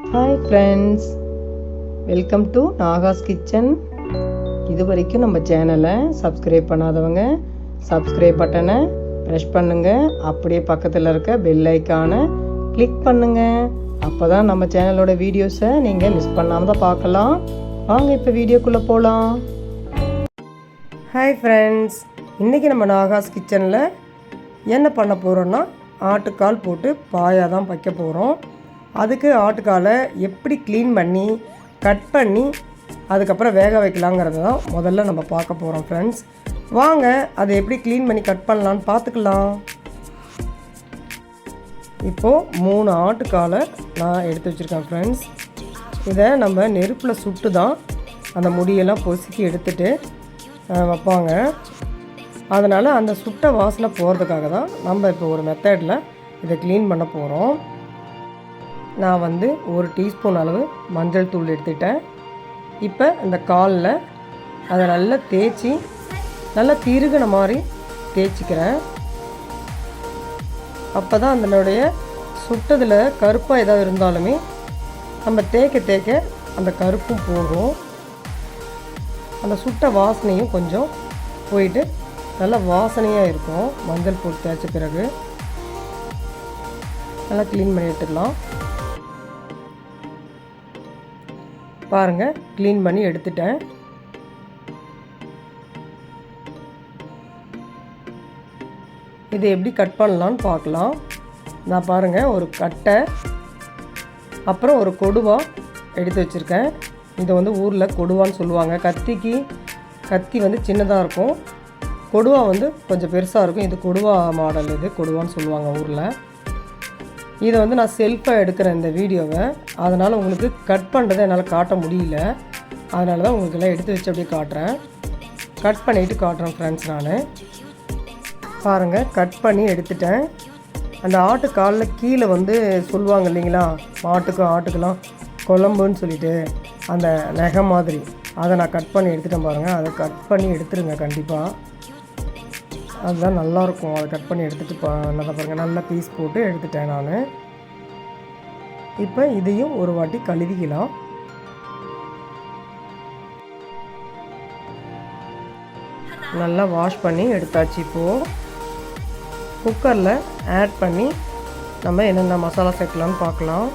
Hi friends welcome to Naga's kitchen இது வரைக்கும் நம்ம சேனலை சப்ஸ்கிரைப் பண்ணாதவங்க சப்ஸ்கிரைப் பட்டனை ப்ரெஷ் பண்ணுங்கள் அப்படியே பக்கத்தில் இருக்க பெல் ஐக்கானை கிளிக் பண்ணுங்கள் அப்போ தான் நம்ம சேனலோட வீடியோஸை நீங்கள் மிஸ் பண்ணாமல் தான் பார்க்கலாம். வாங்க இப்போ வீடியோக்குள்ளே போகலாம் ஹாய் ஃப்ரெண்ட்ஸ் இன்றைக்கி நம்ம நாகாஸ் கிச்சனில் என்ன பண்ண போகிறோன்னா ஆட்டுக்கால் போட்டு பாயாக தான் வைக்க போகிறோம் அதுக்கு ஆட்டுக்காலை எப்படி க்ளீன் பண்ணி கட் பண்ணி அதுக்கப்புறம் வேக வைக்கலாங்கிறது தான் முதல்ல நம்ம பார்க்க போகிறோம் ஃப்ரெண்ட்ஸ் வாங்க அதை எப்படி க்ளீன் பண்ணி கட் பண்ணலான்னு பார்த்துக்கலாம். இப்போது மூணு ஆட்டுக்காலை நான் எடுத்து வச்சுருக்கேன் ஃப்ரெண்ட்ஸ் இதை நம்ம நெருப்பில் சுட்டு தான் அந்த முடியெல்லாம் பொசுக்கி எடுத்துட்டு வைப்பாங்க. அதனால் அந்த சுட்ட வாசனை போகிறதுக்காக தான் நம்ம இப்போ ஒரு மெத்தடில் இதை க்ளீன் பண்ண போகிறோம் நான் வந்து ஒரு டீஸ்பூன் அளவு மஞ்சள் தூள் எடுத்துட்டேன். இப்போ இந்த காலில் அதை நல்லா தேய்ச்சி நல்லா திருகின மாதிரி தேய்ச்சிக்கிறேன். அப்போ தான் அதனுடைய சுட்டதில் கருப்பாக ஏதாவது இருந்தாலுமே நம்ம தேய்க்க தேய்க்க அந்த கருப்பும் போகும். அந்த சுட்ட வாசனையும் கொஞ்சம் போயிட்டு நல்லா வாசனையாக இருக்கும். மஞ்சள் போட்டு தேய்ச்ச பிறகு நல்லா க்ளீன் பண்ணி எடுத்துக்கலாம். பாருங்கள் க்ளீன் பண்ணி எடுத்துட்டேன். இது எப்படி கட் பண்ணலான்னு பார்க்கலாம். நான் பாருங்கள் ஒரு கட்டை அப்புறம் ஒரு கொடுவா எடுத்து வச்சுருக்கேன். இதை வந்து ஊரில் கொடுவான்னு சொல்லுவாங்க. கத்திக்கு கத்தி வந்து சின்னதாக இருக்கும். கொடுவா வந்து கொஞ்சம் பெருசாக இருக்கும். இது கொடுவா மாடல் இது கொடுவான்னு சொல்லுவாங்க ஊரில். இதை வந்து நான் செல்ஃபாக எடுக்கிறேன் இந்த வீடியோவை. அதனால் உங்களுக்கு கட் பண்ணுறதை என்னால் காட்ட முடியல. அதனால தான் உங்களுக்கு எல்லாம் எடுத்து வச்சு அப்படியே காட்டுறேன். கட் பண்ணிவிட்டு காட்டுறேன் ஃப்ரெண்ட்ஸ் நான். பாருங்கள் கட் பண்ணி எடுத்துட்டேன். அந்த ஆட்டு காலில் கீழே வந்து சொல்லுவாங்க இல்லைங்களா? மாட்டுக்கும் ஆட்டுக்கெல்லாம் குழம்புன்னு சொல்லிட்டு அந்த நகை மாதிரி. அதை நான் கட் பண்ணி எடுத்துட்டேன் பாருங்கள் அதை கட் பண்ணி எடுத்துருங்க கண்டிப்பாக அதுதான் நல்லாயிருக்கும் அதை கட் பண்ணி எடுத்துகிட்டு பா நல்லா பாருங்கள் நல்லா பீஸ் போட்டு எடுத்துட்டேன் நான். இப்போ இதையும் ஒரு வாட்டி கழுவிக்கலாம். நல்லா வாஷ் பண்ணி எடுத்தாச்சு இப்போது குக்கரில் ஆட் பண்ணி நம்ம என்னென்ன மசாலா சேர்க்கலாம்னு பார்க்கலாம்.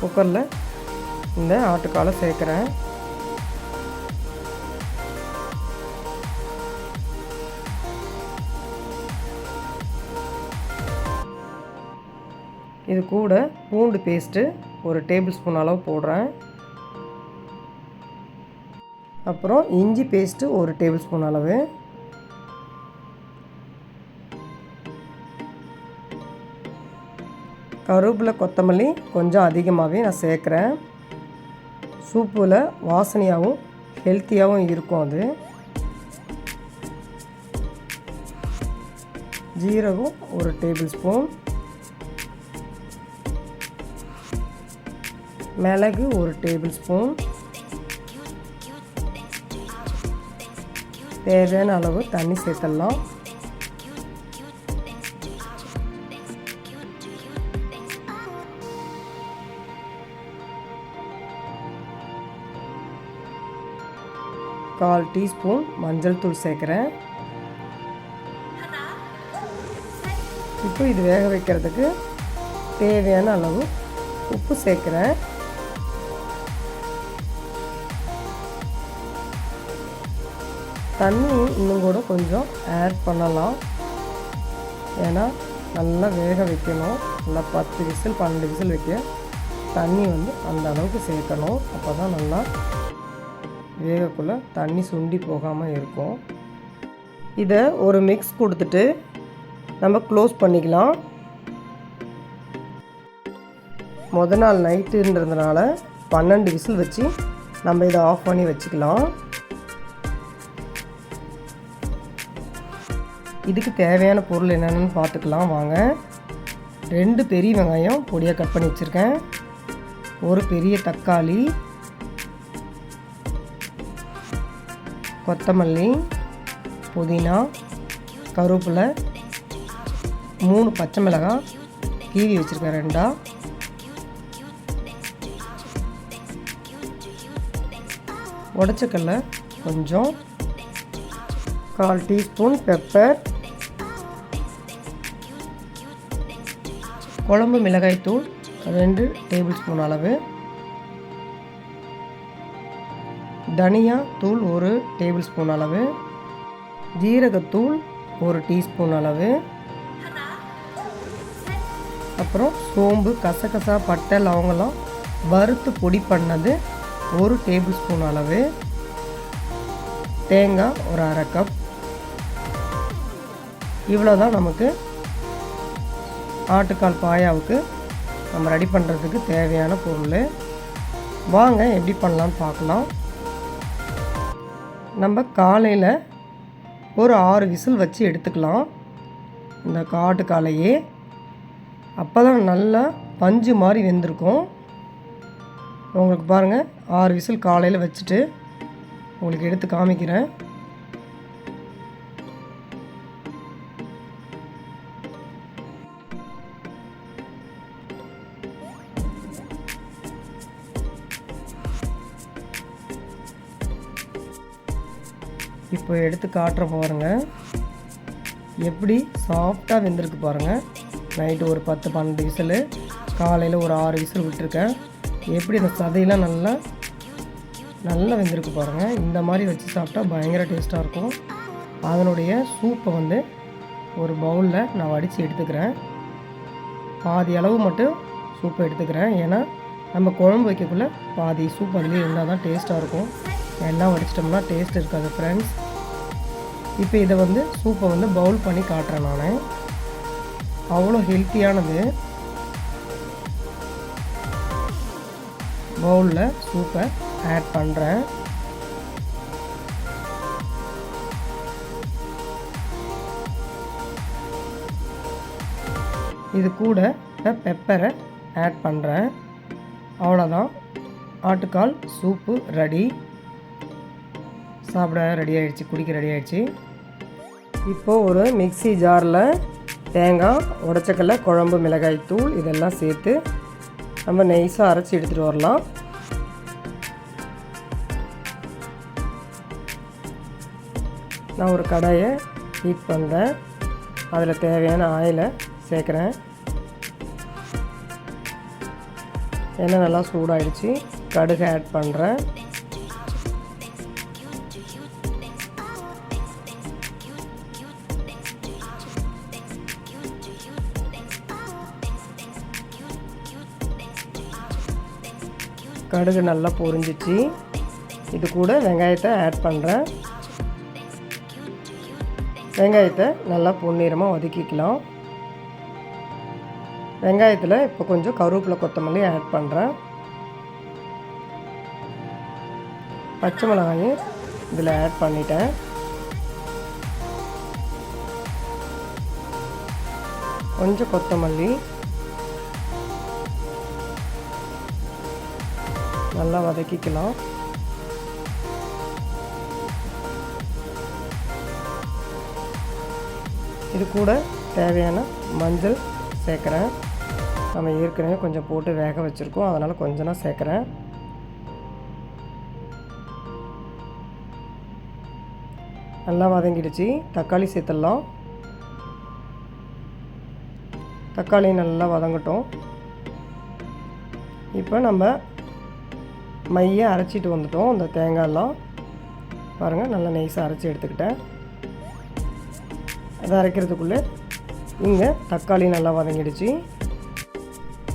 குக்கரில் இந்த ஆட்டுக்காலை சேர்க்குறேன். இது கூட பூண்டு பேஸ்ட்டு ஒரு டேபிள் ஸ்பூன் அளவு போடுறேன். அப்புறம் இஞ்சி பேஸ்ட்டு ஒரு டேபிள் ஸ்பூன் அளவு. கருவேப்பிலை கொத்தமல்லி கொஞ்சம் அதிகமாகவே நான் சேர்க்குறேன். சூப்பில் வாசனையாகவும் ஹெல்த்தியாகவும் இருக்கும் அது. ஜீரகம் ஒரு டேபிள் ஸ்பூன். மிளகு ஒரு டேபிள் ஸ்பூன். தேவையான அளவு தண்ணி சேர்த்துடலாம். கால் டீஸ்பூன் மஞ்சள் தூள் சேர்க்குறேன். இப்போ இது வேக வைக்கிறதுக்கு தேவையான அளவு உப்பு சேர்க்குறேன். தண்ணி இன்னும் கூட கொஞ்சம் ஆட் பண்ணலாம். ஏன்னா நல்லா வேக வைக்கணும். நல்லா பத்து விசில் பன்னெண்டு விசில் வைக்க தண்ணி வந்து அந்த அளவுக்கு சேர்க்கணும். அப்போ தான் நல்லா வேகக்குள்ளே தண்ணி சுண்டி போகாமல் இருக்கும். இதை ஒரு மிக்ஸ் கொடுத்துட்டு நம்ம க்ளோஸ் பண்ணிக்கலாம். முத நாள் நைட்டுன்றதுனால பன்னெண்டு விசில் வச்சு நம்ம இதை ஆஃப் பண்ணி வச்சுக்கலாம். இதுக்கு தேவையான பொருள் என்னென்னு பார்த்துக்கலாம் வாங்க. ரெண்டு பெரிய வெங்காயம் பொடியாக கட் பண்ணி வச்சுருக்கேன். ஒரு பெரிய தக்காளி. கொத்தமல்லி புதினா கருவேப்பிலை மூணு பச்சை மிளகாய் கீவி வச்சுருக்கேன் ரெண்டா. உடச்சக்கல்ல கொஞ்சம் கால் டீஸ்பூன் பெப்பர். குழம்பு மிளகாய்த்தூள் ரெண்டு டேபிள் ஸ்பூன் அளவு. தனியா தூள் ஒரு டேபிள் ஸ்பூன் அளவு. ஜீரகத்தூள் ஒரு டீஸ்பூன் அளவு. அப்புறம் சோம்பு கசகசா பட்டை லவங்கெல்லாம் வறுத்து பொடி பண்ணது ஒரு டேபிள் ஸ்பூன் அளவு. தேங்காய் ஒரு அரை கப் இவ்வளோ தான் நமக்கு ஆட்டுக்கால் பாயாவுக்கு நம்ம ரெடி பண்ணுறதுக்கு தேவையான பொருள். வாங்க எப்படி பண்ணலான்னு பார்க்கலாம். நம்ம காலையில் ஒரு ஆறு விசில் வச்சு எடுத்துக்கலாம். இந்த காட்டுக்காலையே அப்போ தான் நல்லா பஞ்சு மாதிரி வெந்திருக்கும். உங்களுக்கு பாருங்கள் ஆறு விசில் காலையில் வச்சுட்டு உங்களுக்கு எடுத்து காமிக்கிறேன். இப்போ எடுத்து காட்டுற பாருங்க. எப்படி சாஃப்டாக வெந்திருக்கு பாருங்கள் நைட்டு ஒரு பத்து பன்னெண்டு விசில் காலையில் ஒரு ஆறு விசில் விட்டுருக்கேன். எப்படி அந்த சதையெல்லாம் நல்லா நல்லா வெந்திருக்கு பாருங்கள் இந்த மாதிரி வச்சு சாப்பிட்டா பயங்கர டேஸ்ட்டாக இருக்கும். அதனுடைய சூப்பை வந்து ஒரு பவுலில் நான் வடித்து எடுத்துக்கிறேன். பாதி அளவு மட்டும் சூப்பை எடுத்துக்கிறேன். ஏன்னா நம்ம குழம்பு வைக்கக்குள்ளே பாதி சூப் அதுலேயே இருந்தால் தான் டேஸ்ட்டாக இருக்கும். எல்லாம் வடிச்சிட்டோம்னா டேஸ்ட் இருக்காது ஃப்ரெண்ட்ஸ் இப்போ இதை வந்து சூப்பை வந்து பவுல் பண்ணி காட்டுறேன் நான். அவ்வளோ ஹெல்த்தியானது. பவுலில் சூப்பை ஆட் பண்ணுறேன் இது கூட பெப்பரை ஆட் பண்ணுறேன் அவ்வளோதான். ஆட்டுக்கால் சூப்பு ரெடி. சாப்பிட ரெடி ஆகிடுச்சு குடிக்க ரெடி ஆகிடுச்சு இப்போது ஒரு மிக்சி ஜாரில் தேங்காய் உடச்சக்கல்ல குழம்பு மிளகாய் தூள் இதெல்லாம் சேர்த்து நம்ம நெய்ஸாக அரைச்சி எடுத்துகிட்டு வரலாம். நான் ஒரு கடாயை ஹீட் பண்ணுறேன் அதில் தேவையான ஆயிலை சேர்க்குறேன். எண்ணெய் நல்லா சூடாயிடுச்சு. கடுகு ஆட் பண்ணுறேன் கடுகு நல்லா பொரிஞ்சிச்சு. இது கூட வெங்காயத்தை ஆட் பண்ணுறேன் வெங்காயத்தை நல்லா பொன்னிறமாக ஒதுக்கிக்கலாம் வெங்காயத்தில் இப்போ கொஞ்சம் கருவேப்பிலை கொத்தமல்லி ஆட் பண்ணுறேன் பச்சை மிளகாயும் இதில் ஆட் பண்ணிட்டேன். கொஞ்சம் கொத்தமல்லி நல்லா வதக்கிக்கலாம். இது கூட தேவையான மஞ்சள் சேர்க்குறேன். நம்ம ஏற்கனவே கொஞ்சம் போட்டு வேக வச்சுருக்கோம். அதனால் கொஞ்சம் நான் சேர்க்குறேன். நல்லா வதங்கிடுச்சு. தக்காளி சேர்த்துடலாம். தக்காளி நல்லா வதங்கட்டும். இப்போ நம்ம மைய அரைச்சிட்டு வந்துட்டோம் அந்த தேங்காயெல்லாம் பாருங்கள் நல்லா நைஸாக அரைச்சி எடுத்துக்கிட்டேன். அதை அரைக்கிறதுக்குள்ளே இங்கே தக்காளி நல்லா வதங்கிடுச்சு.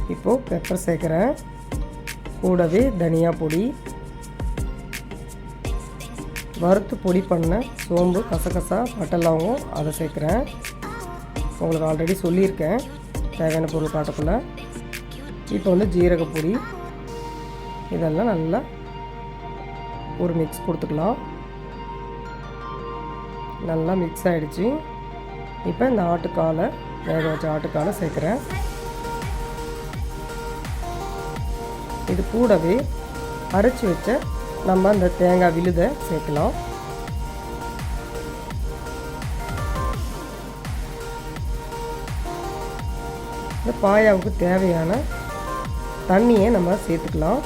இப்போது பெப்பர் சேர்க்குறேன். கூடவே தனியா பொடி. வறுத்து பொடி பண்ண சோம்பு கசகசா பட்டை அதை சேர்க்குறேன். உங்களுக்கு ஆல்ரெடி சொல்லியிருக்கேன் தேவையான பொருள் காட்டக்குள்ள. இப்போ வந்து ஜீரக பொடி இதெல்லாம் நல்லா ஒரு மிக்ஸ் கொடுத்துக்கலாம். நல்லா மிக்ஸ் ஆகிடுச்சு இப்போ இந்த ஆட்டுக்காலை வேக வச்ச ஆட்டுக்காலை சேர்க்குறேன். இது கூடவே அரைச்சி வச்ச நம்ம அந்த தேங்காய் விழுதை சேர்க்கலாம். இந்த பாயாவுக்கு தேவையான தண்ணியை நம்ம சேர்த்துக்கலாம்.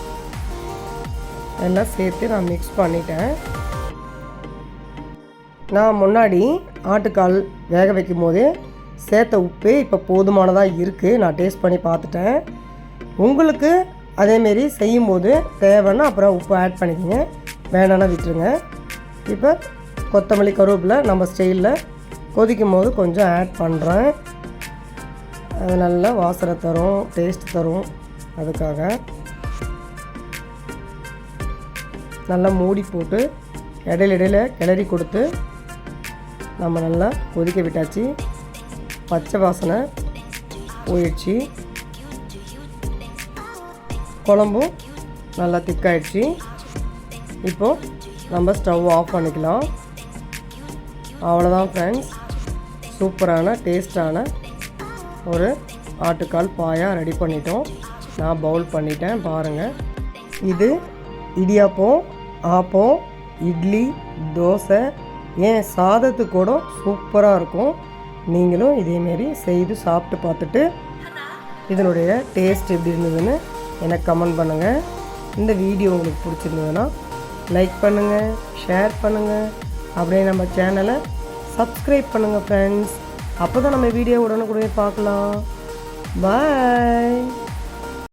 எல்லாம் சேர்த்து நான் மிக்ஸ் பண்ணிட்டேன். நான் முன்னாடி ஆட்டுக்கால் வேக வைக்கும் போது சேர்த்த உப்பு இப்போ போதுமானதாக இருக்குது நான் டேஸ்ட் பண்ணி பார்த்துட்டேன். உங்களுக்கு அதேமாரி செய்யும்போது தேவைன்னா அப்புறம் உப்பு ஆட் பண்ணிக்கோங்க. வேணான்னா விட்டுருங்க. இப்போ கொத்தமல்லி கருவேப்பில் நம்ம ஸ்டைலில் கொதிக்கும் போது கொஞ்சம் ஆட் பண்ணுறேன் அது நல்லா வாசனை தரும் டேஸ்ட் தரும். அதுக்காக நல்லா மூடி போட்டு இடையில இடையில கிளறி கொடுத்து நம்ம நல்லா கொதிக்க விட்டாச்சு. பச்சை வாசனை போயிடுச்சு. குழம்பும் நல்லா திக்காயிடுச்சு இப்போது நம்ம ஸ்டவ் ஆஃப் பண்ணிக்கலாம். அவ்வளோதான் ஃப்ரெண்ட்ஸ் சூப்பரான டேஸ்டான ஒரு ஆட்டுக்கால் பாயாக ரெடி பண்ணிட்டோம். நான் பவுல் பண்ணிட்டேன் பாருங்கள் இது இடியாப்பம் ஆப்பம் இட்லி தோசை. ஏன்? சாதத்துக்கு கூட சூப்பராக இருக்கும். நீங்களும் இதேமாரி செய்து சாப்பிட்டு பார்த்துட்டு இதனுடைய டேஸ்ட் எப்படி இருந்ததுன்னு எனக்கு கமெண்ட் பண்ணுங்கள் இந்த வீடியோ உங்களுக்கு பிடிச்சிருந்ததுன்னா லைக் பண்ணுங்கள் ஷேர் பண்ணுங்கள் அப்படியே நம்ம சேனலை சப்ஸ்கிரைப் பண்ணுங்கள் ஃப்ரெண்ட்ஸ் அப்போ தான் நம்ம வீடியோ உடனுக்குடனே பார்க்கலாம். பாய்.